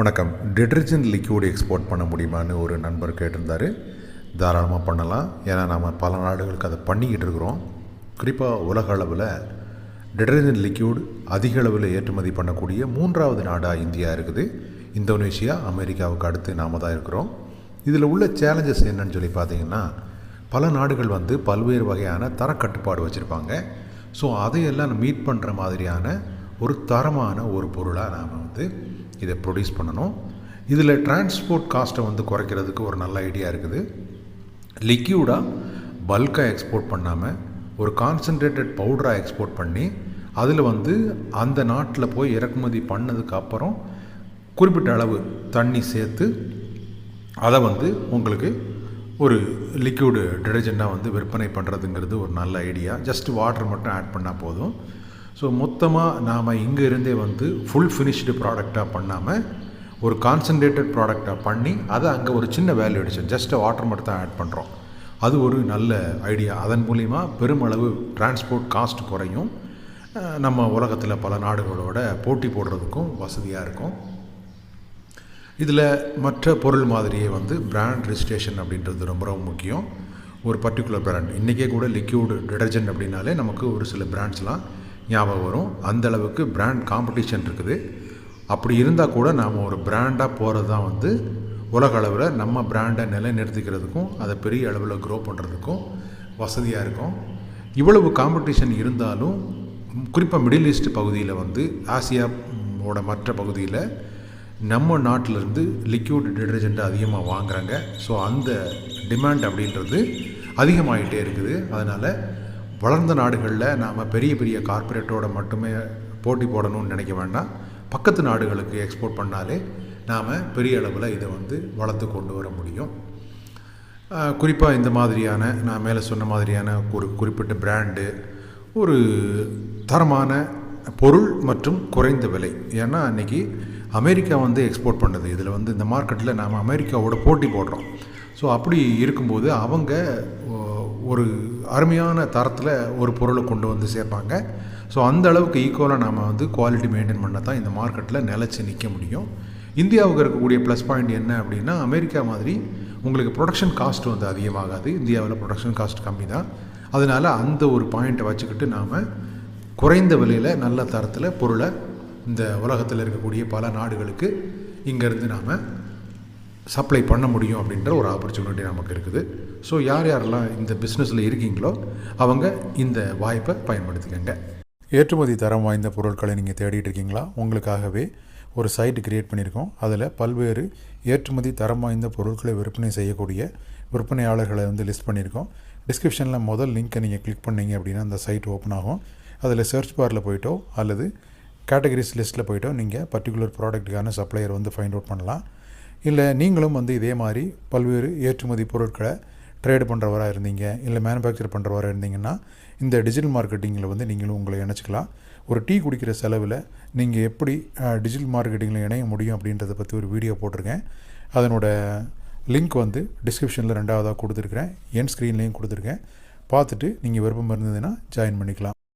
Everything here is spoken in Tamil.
வணக்கம். டிட்டர்ஜென்ட் லிக்யூட் எக்ஸ்போர்ட் பண்ண முடியுமான்னு ஒரு நண்பர் கேட்டிருந்தார். தாராளமாக பண்ணலாம். ஏன்னா நம்ம பல நாடுகளுக்கு அதை பண்ணிக்கிட்டு இருக்கிறோம். குறிப்பாக உலக அளவில் டிட்டர்ஜென்ட் லிக்யூட் அதிக அளவில் ஏற்றுமதி பண்ணக்கூடிய மூன்றாவது நாடாக இந்தியா இருக்குது. இந்தோனேஷியா அமெரிக்காவுக்கு அடுத்து நாம் தான் இருக்கிறோம். இதில் உள்ள சேலஞ்சஸ் என்னன்னு சொல்லி பார்த்தீங்கன்னா பல நாடுகள் வந்து பல்வேறு வகையான தரக்கட்டுப்பாடு வச்சுருப்பாங்க. ஸோ அதையெல்லாம் மீட் பண்ணுற மாதிரியான ஒரு தரமான ஒரு பொருளாக நாம் வந்து இதை ப்ரொடியூஸ் பண்ணணும். இதில் டிரான்ஸ்போர்ட் காஸ்ட்டை வந்து குறைக்கிறதுக்கு ஒரு நல்ல ஐடியா இருக்குது. லிக்யூடாக பல்காக எக்ஸ்போர்ட் பண்ணாமல் ஒரு கான்சன்ட்ரேட்டட் பவுடராக எக்ஸ்போர்ட் பண்ணி அதில் வந்து அந்த நாட்டில் போய் இறக்குமதி பண்ணதுக்கு அப்புறம் குறிப்பிட்ட அளவு தண்ணி சேர்த்து அதை வந்து உங்களுக்கு ஒரு லிக்யூடு டிடர்ஜெண்ட்டாக வந்து விற்பனை பண்ணுறதுங்கிறது ஒரு நல்ல ஐடியா ஜஸ்ட் வாட்டர் மட்டும் ஆட் பண்ணால் போதும். ஸோ மொத்தமாக நாம் இங்கே இருந்தே வந்து ஃபுல் ஃபினிஷ்டு ப்ராடக்டாக பண்ணாமல் ஒரு கான்சன்ட்ரேட்டட் ப்ராடக்டாக பண்ணி அதை அங்கே ஒரு சின்ன வேல்யூ அடிச்சு ஜஸ்ட் வாட்டர் மட்டும் தான் ஆட் பண்ணுறோம் அது ஒரு நல்ல ஐடியா அதன் மூலிமா பெருமளவு டிரான்ஸ்போர்ட் காஸ்ட் குறையும். நம்ம உலகத்தில் பல நாடுகளோட போட்டி போடுறதுக்கும் வசதியாக இருக்கும். இதில் மற்ற பொருள் மாதிரியே வந்து பிராண்ட் ரிஜிஸ்ட்ரேஷன் அப்படின்றது ரொம்ப ரொம்ப முக்கியம். ஒரு பர்டிகுலர் பிராண்ட் இன்றைக்கே கூட லிக்யூடு டிடர்ஜென்ட் அப்படின்னாலே நமக்கு ஒரு சில பிராண்ட்ஸ்லாம் ஞாபகம் வரும். அந்த அளவுக்கு பிராண்ட் காம்படிஷன் இருக்குது. அப்படி இருந்தால் கூட நாம் ஒரு பிராண்டாக போகிறது தான் வந்து உலக அளவில் நம்ம பிராண்டை நிலைநிறுத்திக்கிறதுக்கும் அதை பெரிய அளவில் க்ரோ பண்ணுறதுக்கும் வசதியாக இருக்கும். இவ்வளவு காம்படிஷன் இருந்தாலும் குறிப்பாக மிடில் ஈஸ்ட் பகுதியில் வந்து ஆசியாவோட மற்ற பகுதியில் நம்ம நாட்டிலேருந்து லிக்யூட் டிடர்ஜென்ட் அதிகமாக வாங்குறாங்க. ஸோ அந்த டிமாண்ட் அப்படின்றது அதிகமாகிட்டே இருக்குது. அதனால் வளர்ந்த நாடுகளில் நாம் பெரிய பெரிய கார்ப்பரேட்டோட மட்டுமே போட்டி போடணும்னு நினைக்க வேண்டாம். பக்கத்து நாடுகளுக்கு எக்ஸ்போர்ட் பண்ணாலே நாம் பெரிய அளவில் இதை வந்து வளர்த்து கொண்டு வர முடியும். குறிப்பாக இந்த மாதிரியான நான் மேலே சொன்ன மாதிரியான ஒரு குறிப்பிட்ட பிராண்டு ஒரு தரமான பொருள் மற்றும் குறைந்த விலை. ஏன்னா அன்றைக்கி அமெரிக்கா வந்து எக்ஸ்போர்ட் பண்ணுது. இதில் வந்து இந்த மார்க்கெட்டில் நாம் அமெரிக்காவோட போட்டி போடுறோம். ஸோ அப்படி இருக்கும்போது அவங்க ஒரு அருமையான தரத்தில் ஒரு பொருளை கொண்டு வந்து சேர்ப்பாங்க. ஸோ அந்த அளவுக்கு ஈக்குவலாக நாம் வந்து குவாலிட்டி மெயின்டைன் பண்ண தான் இந்த மார்க்கெட்டில் நிலச்சி நிற்க முடியும். இந்தியாவுக்கு இருக்கக்கூடிய ப்ளஸ் பாயிண்ட் என்ன அப்படின்னா அமெரிக்கா மாதிரி உங்களுக்கு ப்ரொடக்ஷன் காஸ்ட் வந்து அதிகமாகாது. இந்தியாவில் ப்ரொடக்ஷன் காஸ்ட் கம்மி தான். அதனால் அந்த ஒரு பாயிண்ட்டை வச்சுக்கிட்டு நாம் குறைந்த விலையில் நல்ல தரத்தில் பொருளை இந்த உலகத்தில் இருக்கக்கூடிய பல நாடுகளுக்கு இங்கேருந்து நாம் சப்ளை பண்ண முடியும் அப்படின்ற ஒரு ஆப்பர்ச்சுனிட்டி நமக்கு இருக்குது. ஸோ யார் யாரெல்லாம் இந்த பிஸ்னஸில் இருக்கீங்களோ அவங்க இந்த வாய்ப்பை பயன்படுத்திக்கங்க. ஏற்றுமதி தரம் வாய்ந்த பொருட்களை நீங்கள் தேடிட்டு இருக்கீங்களா? உங்களுக்காகவே ஒரு சைட் கிரியேட் பண்ணியிருக்கோம். அதில் பல்வேறு ஏற்றுமதி தரம் வாய்ந்த பொருட்களை விற்பனை செய்யக்கூடிய விற்பனையாளர்களை வந்து லிஸ்ட் பண்ணியிருக்கோம். டிஸ்கிரிப்ஷனில் முதல் லிங்க்கை நீங்கள் கிளிக் பண்ணீங்க அப்படின்னா அந்த சைட் ஓப்பன் ஆகும். அதில் சர்ச் பாரில் போயிட்டோ அல்லது கேட்டகரிஸ் லிஸ்ட்டில் போயிட்டோ நீங்கள் பர்டிகுலர் ப்ராடக்ட்டுக்கான சப்ளையர் வந்து ஃபைண்ட் அவுட் பண்ணலாம். இல்லை நீங்களும் வந்து இதே மாதிரி பல்வேறு ஏற்றுமதி பொருட்களை ட்ரேடு பண்ணுறவராக இருந்தீங்க இல்லை மேனுஃபேக்சர் பண்ணுறவராக இருந்தீங்கன்னா இந்த டிஜிட்டல் மார்க்கெட்டிங்கில் வந்து நீங்களும் உங்களை இணைச்சிக்கலாம். ஒரு டீ குடிக்கிற செலவில் நீங்கள் எப்படி டிஜிட்டல் மார்க்கெட்டிங்கில் இணைய முடியும் அப்படின்றத பற்றி ஒரு வீடியோ போட்டிருக்கேன். அதனோட லிங்க் வந்து டிஸ்கிரிப்ஷனில் ரெண்டாவதாக கொடுத்துருக்குறேன். என் ஸ்க்ரீன்லேயும் கொடுத்துருக்கேன். பார்த்துட்டு நீங்கள் விருப்பம் இருந்ததுன்னா ஜாயின் பண்ணிக்கலாம்.